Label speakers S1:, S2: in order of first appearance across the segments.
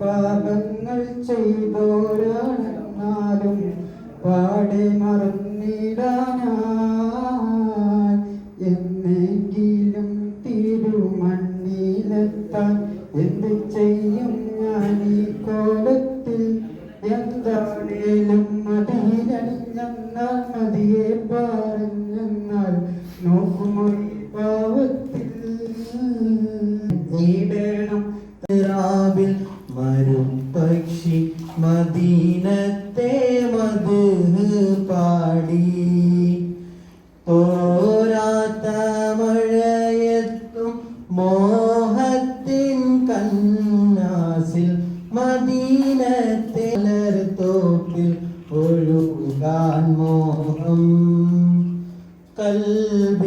S1: പാപങ്ങൾ ചെയ്തോരാണെന്നാലും പാടെ മറന്നിടാനാ قلب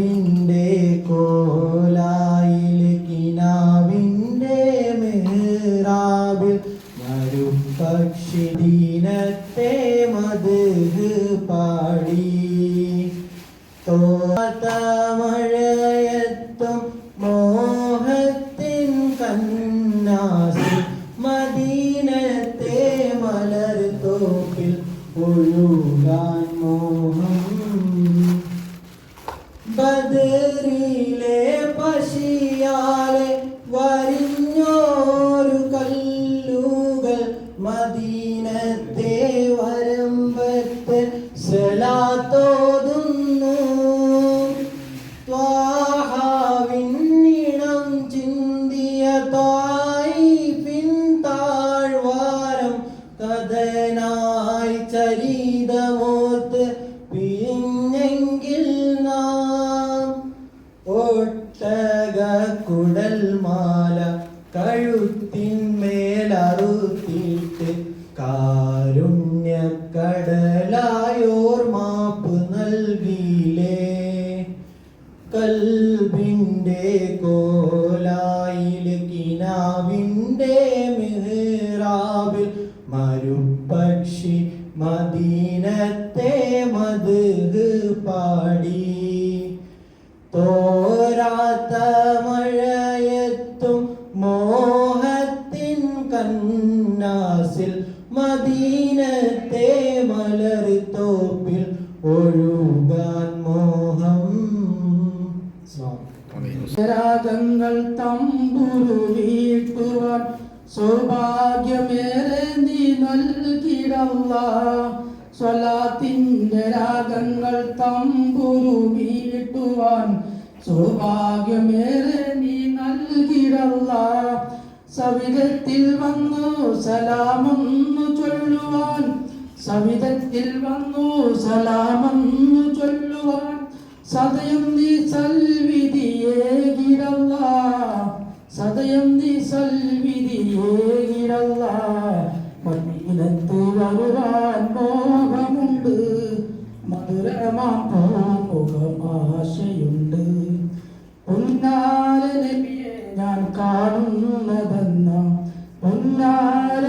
S1: നിങ്ങൾ തമ്പുരു വീട്ടുവാൻ സൗഭാഗ്യമേറെ നീ നൽകിടല്ല സ്വലാത്തിന്റെ രാഗങ്ങൾ തമ്പുരു വീട്ടുവാൻ സൗഭാഗ്യമേറെ നീ നൽകിടല്ല സവിധത്തിൽ വന്നു സലാമെന്നു ചൊല്ലുവാൻ സവിധത്തിൽ വന്നു സലാമെന്നു ചൊല്ലുവാൻ സതയം നീ സൽവിധിയേകിരല്ല സതയം നീ സൽവിധിയേകിരല്ല മണ്ണിലത്ത് വരുവാൻ മോഹമുണ്ട്. മധുരമാശയുണ്ട് മുഖമാശയുണ്ട് പൊന്നാരനെ ഞാൻ കാണുന്നതെന്ന പൊന്നാര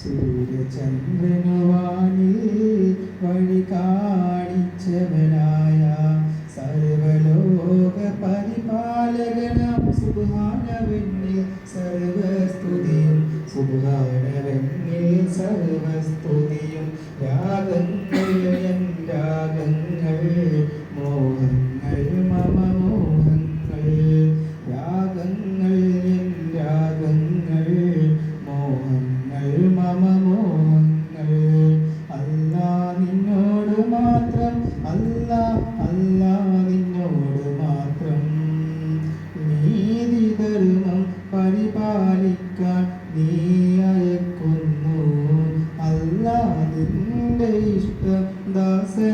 S1: സൂര്യചന്ദ്രനോ fazer.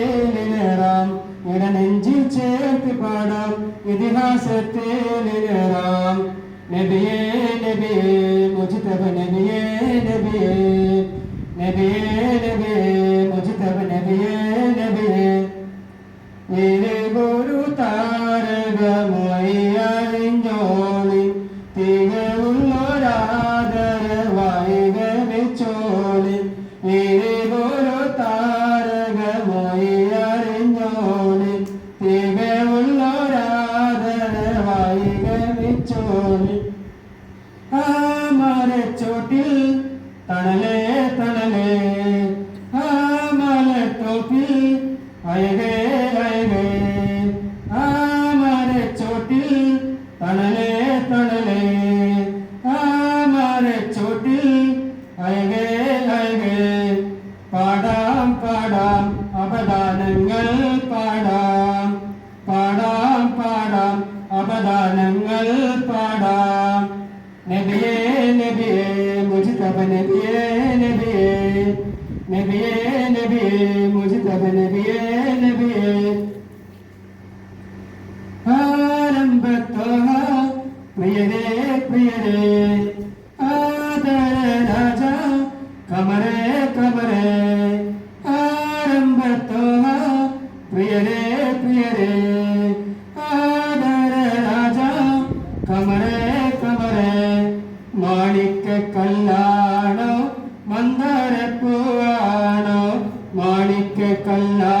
S1: ഇതിഹാസത്തിൽ ഇനറാം ഇട
S2: നെഞ്ചിൽ ചേർത്ത് പാടാം ഇതിഹാസത്തിൽ ഇനറാം നബിയേ നബിയേ മുജിതബ നബിയേ നബിയേ നബിയേ നബിയേ മുജിതബ നബിയേ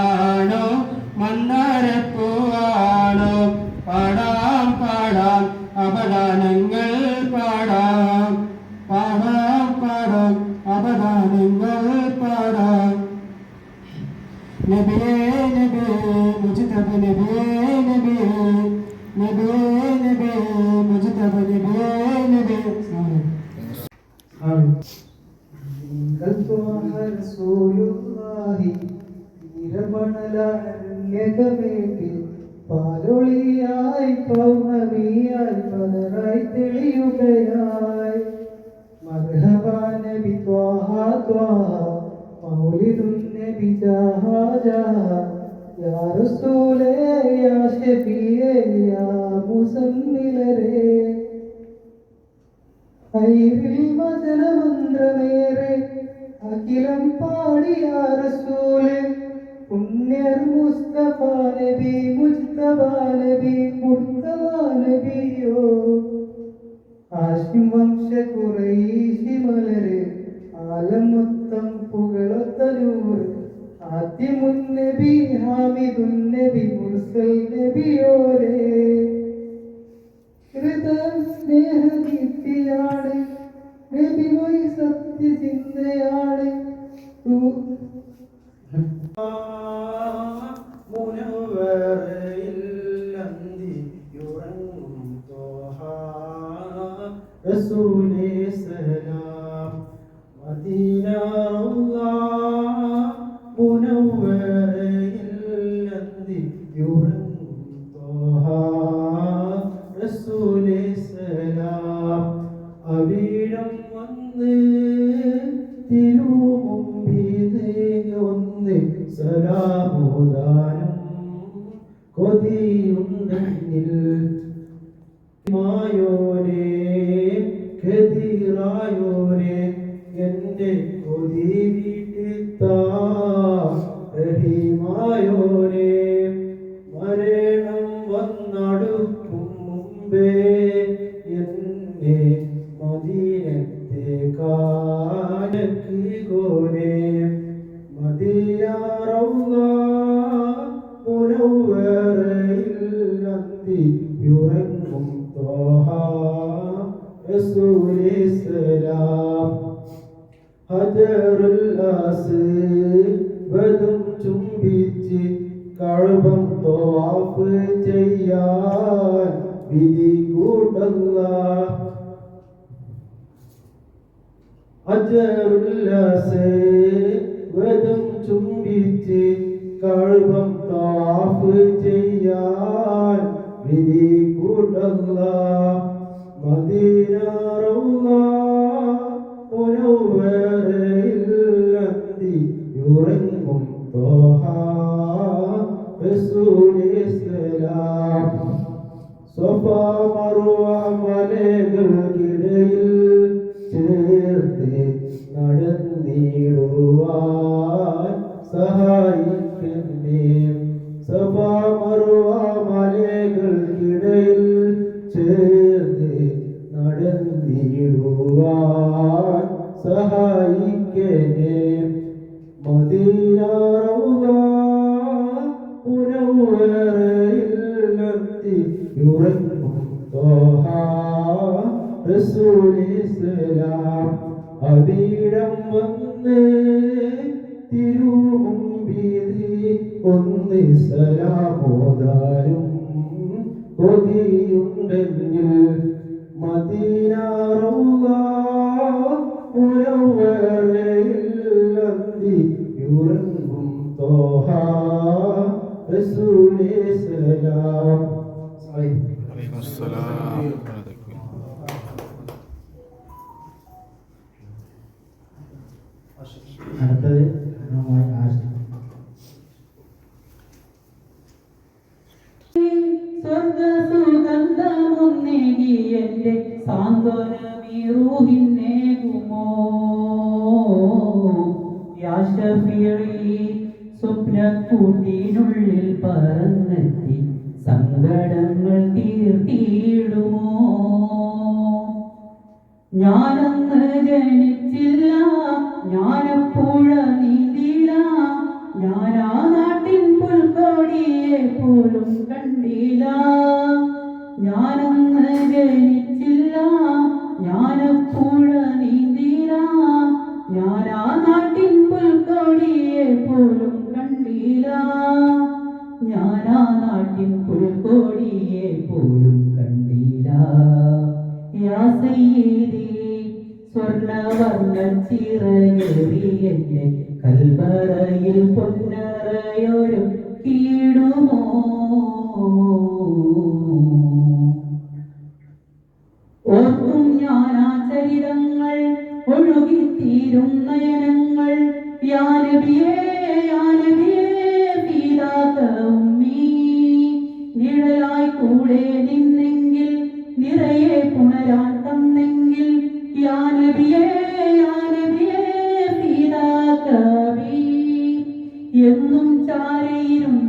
S2: കല്ലാണോ മന്ദാരപ്പൂവാണോ പാടാം പാടാം അപദാനങ്ങൾ പാടാം പാടാം പാടാം അപദാനങ്ങൾ പാടാം നബിയേ നബിയേ മുജിതബ നബിയേ നബിയേ നബിയേ നബിയേ മുജിതബ നബിയേ നബിയേ ആമീൻ
S3: പാലൊളിയായി പൗർണമിയായി പതറായി തെളിയുകയായി. മർഹബാനബി ത്വാഹാ ത്വാഹ മൗലിദുൻ നബി ജാഹാ ജാഹാ. യാ റസൂലേ യാ ഷഫീയേ യാ മുസമ്മിലരേ. ഐരിൽ വചനമന്ത്രമേറെ അഖിലം പാടിയ റസൂൽ. പുണ്യർ മുസ്തഫ നബി മുസ്തഫ നബി മുർത്തഫ നബിയോ? ആശിം വംശ കുറൈശി മലര് ആലം മൊത്തം പുകളൊത്ത നൂറ് ആദ്യമുൻ നബി ഹാമിദുൻ നബി മുർസൽ നബിയോരേ. ഹൃദയം സ്നേഹദീപ്തിയാണ് നബി വഴി സത്യചിന്തയാണ്. റസൂലേ റസൂലേ സലാം ഹജറുൽ വധം ചുംബിച്ച് കഴബം തവാഫ് ചെയ്യാൻ വിധി കൂട്ടല്ല. വധം ചുംബിച്ച് കഴബം തവാഫ് ചെയ്യാൻ വിധി കൂടല്ല മദീന
S4: في النيم سفاق ആ നാട്ടിൻ പുൽക്കോടിയെ പോലും കണ്ടില്ല. സ്വർണവർണ ചിറകേറി എന്നെ പൊന്നറയൊരു കീടുമോ ഓർക്കും ഞാൻ ചരിതങ്ങൾ ഒഴുകിത്തീരും നയനങ്ങൾ. യാനബിയേ യാനബിയേ പീതാക ഉമ്മീ കൂടെ നിന്നെങ്കിൽ നിറയെ പുണരാൻ തന്നെങ്കിൽ യാനബിയേ യാനബിയേ പീതാകബി എന്നും ചാരയിരുന്നേനെ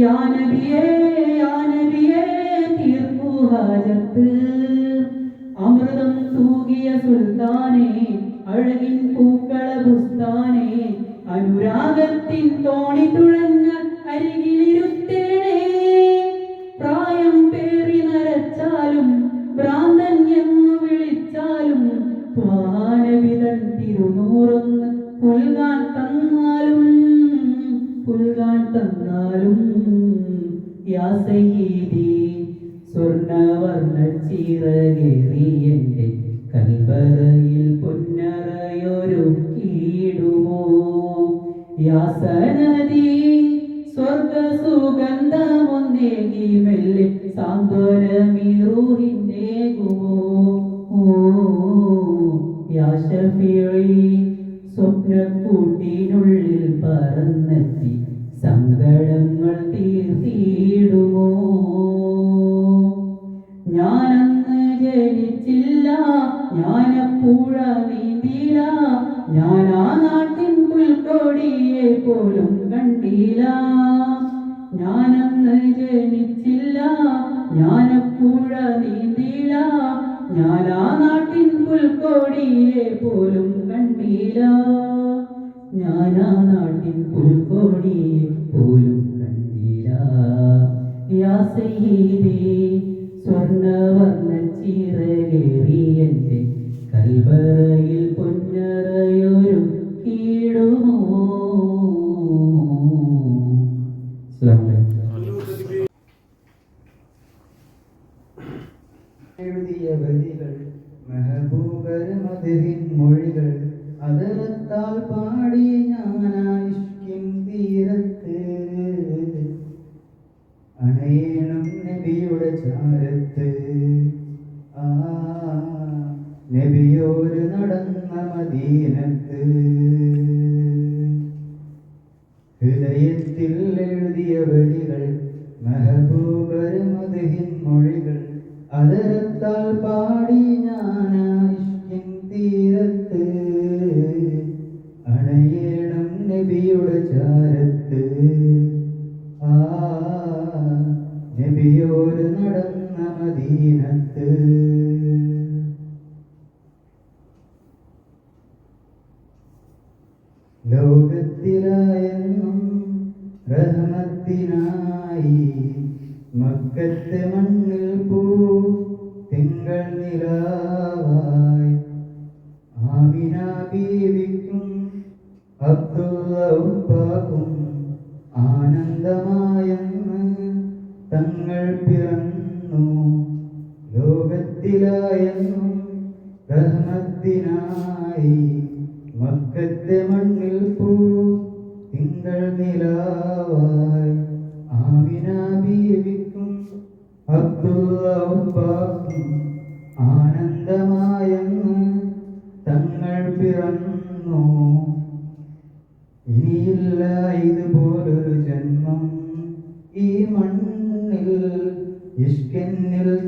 S4: യാനബിയേ യാനബിയേ തീർക്കു ഹാജത്ത്. അമൃതം തൂകിയ സുൽത്താനെ അഴകിൻ പൂക്കള പുസ്താനെ അനുരാഗത്തിൻ തോണി തുഴഞ്ഞ അരികിലിരുത്തേണേ പോലും കണ്ടില്ല. ഞാനന്ന് ജനിച്ചില്ല ഞാനപ്പുഴ നീന്തില്ല ഞാനാ നാട്ടിൻ പുൽക്കോടിയെ പോലും കണ്ടില്ല. ഞാനാ നാട്ടിൻ പുൽക്കോടിയെ പോലും കണ്ടില്ല. യാ സ്വർണവർണ സ്വർണവർണ ചിറകേറി എന്റെ കൽവറയിൽ
S5: பெருமதிரின் மொழிகள் அதனத்தால் பாடிய റഹ്മത്തിനായി മക്കത്തെ മണ്ണിൽ പൂ തിങ്കൾ നിലാവായി. ആമിന ബീവിക്കും അബ്ദുള്ള ഉപ്പാക്കും ആനന്ദമായെന്ന് തങ്ങൾ പിറന്നു. ലോകത്തിലായെന്നും റഹ്മത്തിനായി മക്കത്തെ മണ്ണിൽ പൂ തിങ്കൾ നിലാവായി ആനന്ദമായെന്ന് തങ്ങൾ പിറന്നു. ഇതുപോലൊരു ജന്മം ഈ മണ്ണിൽ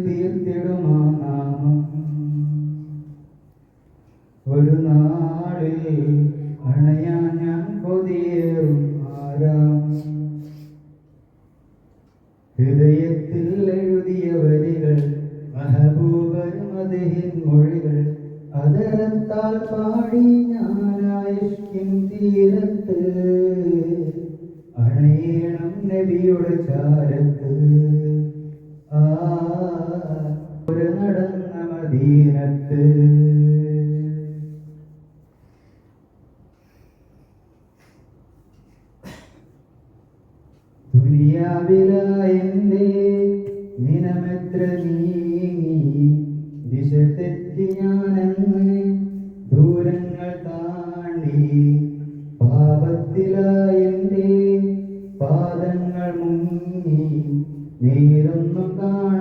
S5: തീർത്തിടുമാ നാമം? ഒരു നാളിൽ പാദങ്ങൾ മുങ്ങി നേരൊന്നു കാണാതെ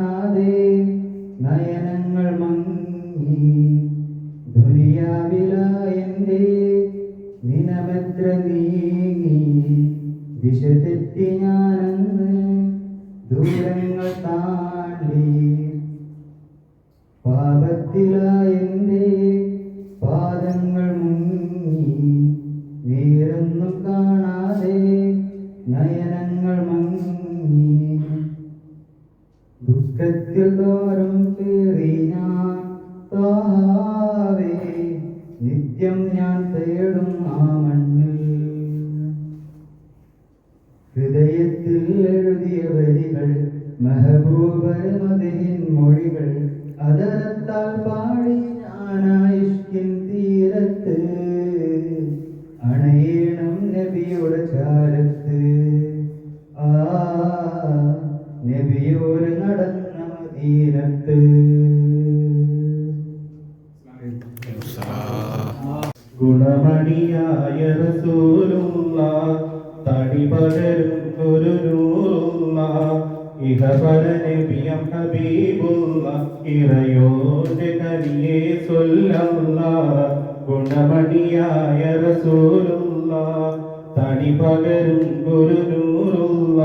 S6: പകരും ഗുരുനൂറുള്ള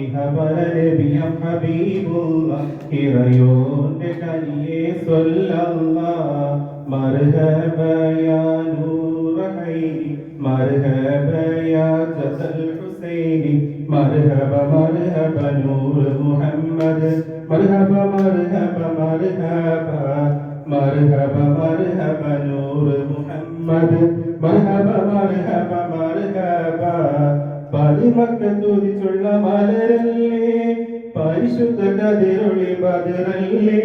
S6: ഇഹബല നബിയ ഹബീബുള്ള ഇറയോന്റെ കനിയെ സ്വല്ലല്ല മർഹബയാ നൂറ ഹൈരി മർഹബയാ ജസൽ ഹുസൈനി മർഹബ മർഹബ നൂർ മുഹമ്മദ് മർഹബ മർഹബ മർഹബ മർഹബ മർഹബ നൂർ മുഹമ്മദ്. മുഹമ്മദ് മർഹബ മർഹബ മർഹബ. പതിമക്ക തുതിച്ചുള്ള മലരല്ലേ പരിശുദ്ധ കതിരൊളി ബദറല്ലേ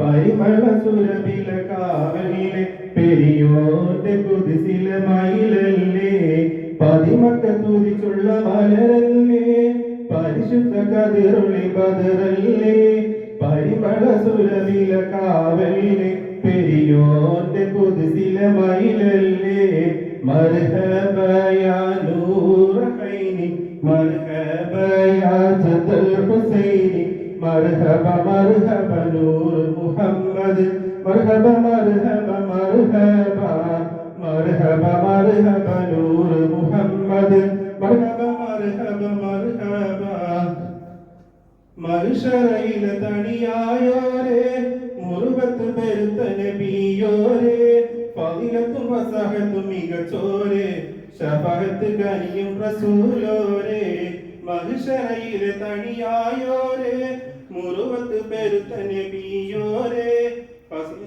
S6: പരിമള സുരവില കാവലിലെ പെരിയോന്റെ കുതിസില മയിലല്ലേ പതിമക്ക തുതിച്ചുള്ള മലരല്ലേ പരിശുദ്ധ കതിരുളി ബദറല്ലേ പരിമള സുരബില കാവലിലെ പെരിയോന്റെ പുതുസില മയിലല്ലേ? മർഹബയാ നൂർ ഹൈനി മർഹബയാ സദൽ ഹുസൈനി മർഹബ മർഹബ നൂർ മുഹമ്മദ് മർഹബ മർഹബ മർഹബ മർഹബ മർഹബ നൂർ മുഹമ്മദ് മർഹബ മർഹബ മർഹബ. മനുഷ്യരയിലെ തണിയായോരേ മുറുകത്ത് പെരുത്ത നബിയോരേ ഫതിലത്തും വസഹത്തും മികച്ചോരെ ഷഫഹത്ത് കനിയും റസൂലോരേ മഹിഷറയിലെ തണിയായോരെ മുറുകത്ത് പെരുത്ത നബിയോരേ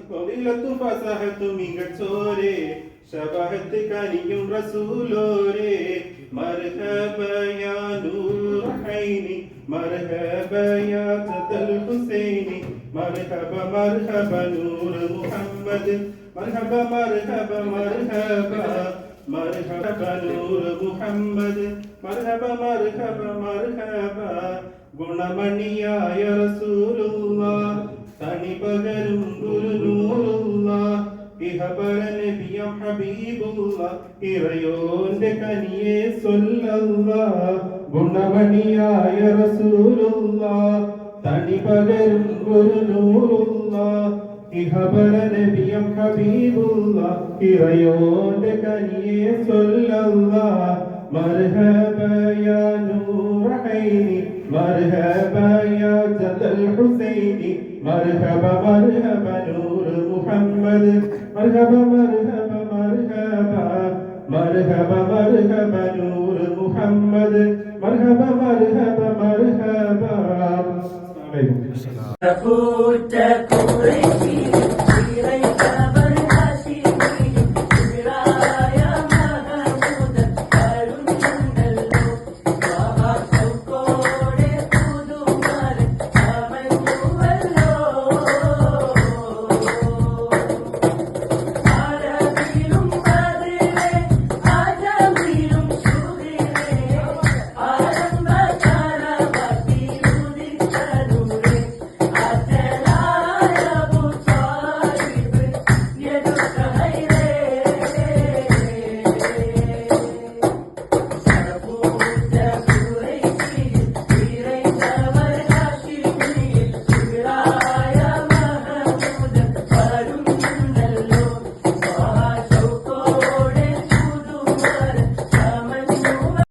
S6: ഫതിലത്തും വസഹത്തും മികച്ചോരെ ഷഫഹത്ത് കനിയും റസൂലോരേ മർഹബയാ നൂർ ഹൈനി മർഹബയാ സദൽ ഹുസൈനി مرحبا مرحبا نور محمد مرحبا مرحبا مرحبا مرحبا نور محمد مرحبا مرحبا مرحبا ഗുണമണിയായ റസൂലുള്ള തനി പകരും ഗുരുനൂറുള്ള ഇഹബര നബിയം ഹബീബുള്ള ഇറയോന്റെ കനിയെ സ്വല്ലല്ല ഗുണമണിയായ റസൂലുള്ള തനി പകരും ഗുരുനൂറുള്ള ഇഹബര നബിയം ഹബീബുള്ള ഇറയോന്റെ കനിയെ സ്വല്ലല്ല مرحبا يا نور عيني مرحبا يا جد الحسين مرحبا مرحبا نور محمد مرحبا مرحبا مرحبا مرحبا مرحبا نور محمد مرحبا مرحبا مرحبا
S7: Amém. Amém.